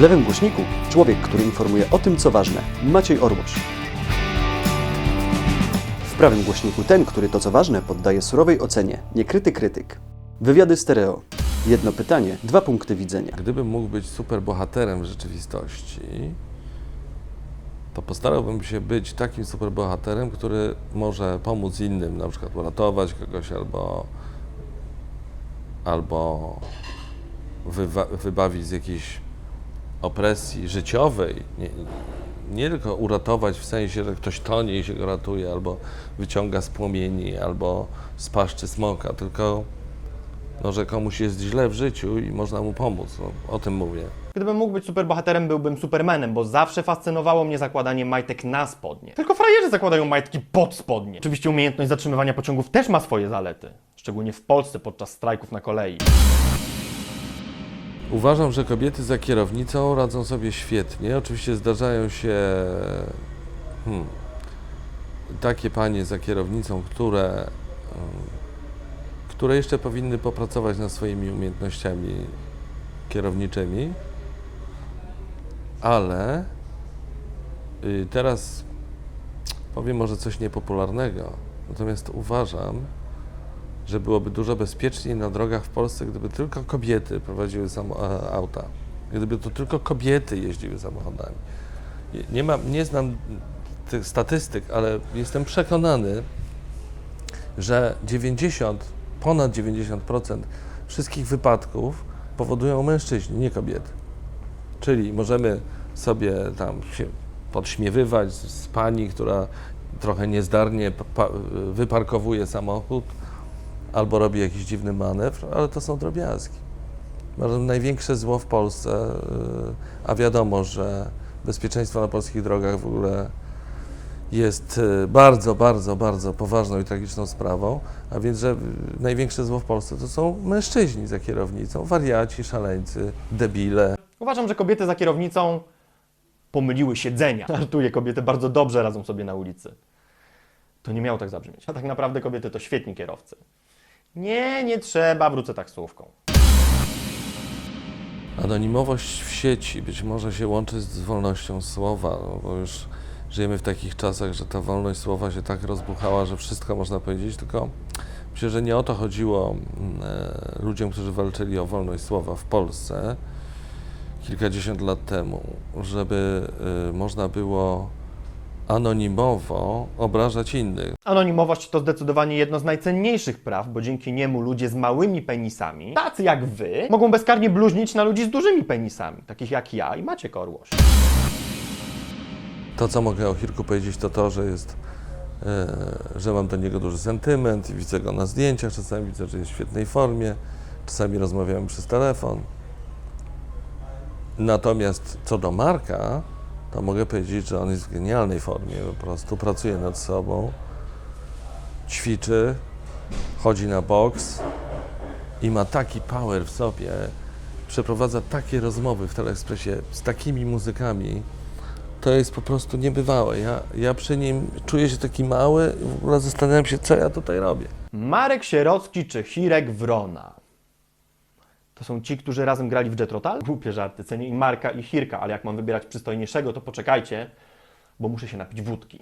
W lewym głośniku człowiek, który informuje o tym, co ważne. Maciej Orłoś. W prawym głośniku ten, który to, co ważne, poddaje surowej ocenie. Niekryty krytyk. Wywiady stereo. Jedno pytanie, dwa punkty widzenia. Gdybym mógł być superbohaterem w rzeczywistości, to postarałbym się być takim superbohaterem, który może pomóc innym, na przykład uratować kogoś albo, albo wybawić z jakiejś opresji życiowej. Nie, nie tylko uratować w sensie, że ktoś tonie i się go ratuje, albo wyciąga z płomieni, albo z paszczy smoka, tylko no, że komuś jest źle w życiu i można mu pomóc. No, o tym mówię. Gdybym mógł być superbohaterem, byłbym supermanem, bo zawsze fascynowało mnie zakładanie majtek na spodnie. Tylko frajerzy zakładają majtki pod spodnie. Oczywiście umiejętność zatrzymywania pociągów też ma swoje zalety. Szczególnie w Polsce podczas strajków na kolei. Uważam, że kobiety za kierownicą radzą sobie świetnie. Oczywiście zdarzają się hmm, takie panie za kierownicą, które, hmm, które jeszcze powinny popracować nad swoimi umiejętnościami kierowniczymi, ale y, teraz powiem może coś niepopularnego, natomiast uważam, że byłoby dużo bezpieczniej na drogach w Polsce, gdyby tylko kobiety prowadziły auta. Gdyby to tylko kobiety jeździły samochodami. Nie- mam, nie znam tych statystyk, ale jestem przekonany, że 90, ponad 90% wszystkich wypadków powodują mężczyźni, nie kobiety. Czyli możemy sobie tam się podśmiewywać z, pani, która trochę niezdarnie pa, pa, wyparkowuje samochód, albo robi jakiś dziwny manewr, ale to są drobiazgi. Największe zło w Polsce, yy, a wiadomo, że bezpieczeństwo na polskich drogach w ogóle jest yy, bardzo, bardzo, bardzo poważną i tragiczną sprawą, a więc, że największe zło w Polsce to są mężczyźni za kierownicą, wariaci, szaleńcy, debile. Uważam, że kobiety za kierownicą pomyliły siedzenia. Żartuję, kobiety bardzo dobrze radzą sobie na ulicy. To nie miało tak zabrzmieć. A tak naprawdę kobiety to świetni kierowcy. Nie, nie trzeba, wrócę taksówką. Anonimowość w sieci być może się łączy z wolnością słowa, no bo już żyjemy w takich czasach, że ta wolność słowa się tak rozbuchała, że wszystko można powiedzieć, tylko myślę, że nie o to chodziło mm, e, ludziom, którzy walczyli o wolność słowa w Polsce kilkadziesiąt lat temu, żeby e, można było anonimowo obrażać innych. Anonimowość to zdecydowanie jedno z najcenniejszych praw, bo dzięki niemu ludzie z małymi penisami, tacy jak wy, mogą bezkarnie bluźnić na ludzi z dużymi penisami, takich jak ja i Maciek Orłoś. To, co mogę o Hirku powiedzieć, to to, że jest, e, że mam do niego duży sentyment i widzę go na zdjęciach, czasami widzę, że jest w świetnej formie, czasami rozmawiamy przez telefon. Natomiast co do Marka, to mogę powiedzieć, że on jest w genialnej formie, po prostu pracuje nad sobą, ćwiczy, chodzi na boks i ma taki power w sobie, przeprowadza takie rozmowy w Teleekspresie z takimi muzykami, to jest po prostu niebywałe. Ja, ja przy nim czuję się taki mały i w ogóle zastanawiam się, co ja tutaj robię. Marek Sierocki czy Hirek Wrona? To są ci, którzy razem grali w Jetrotal? Głupie żarty, cenię i Marka i Hirka, ale jak mam wybierać przystojniejszego, to poczekajcie, bo muszę się napić wódki.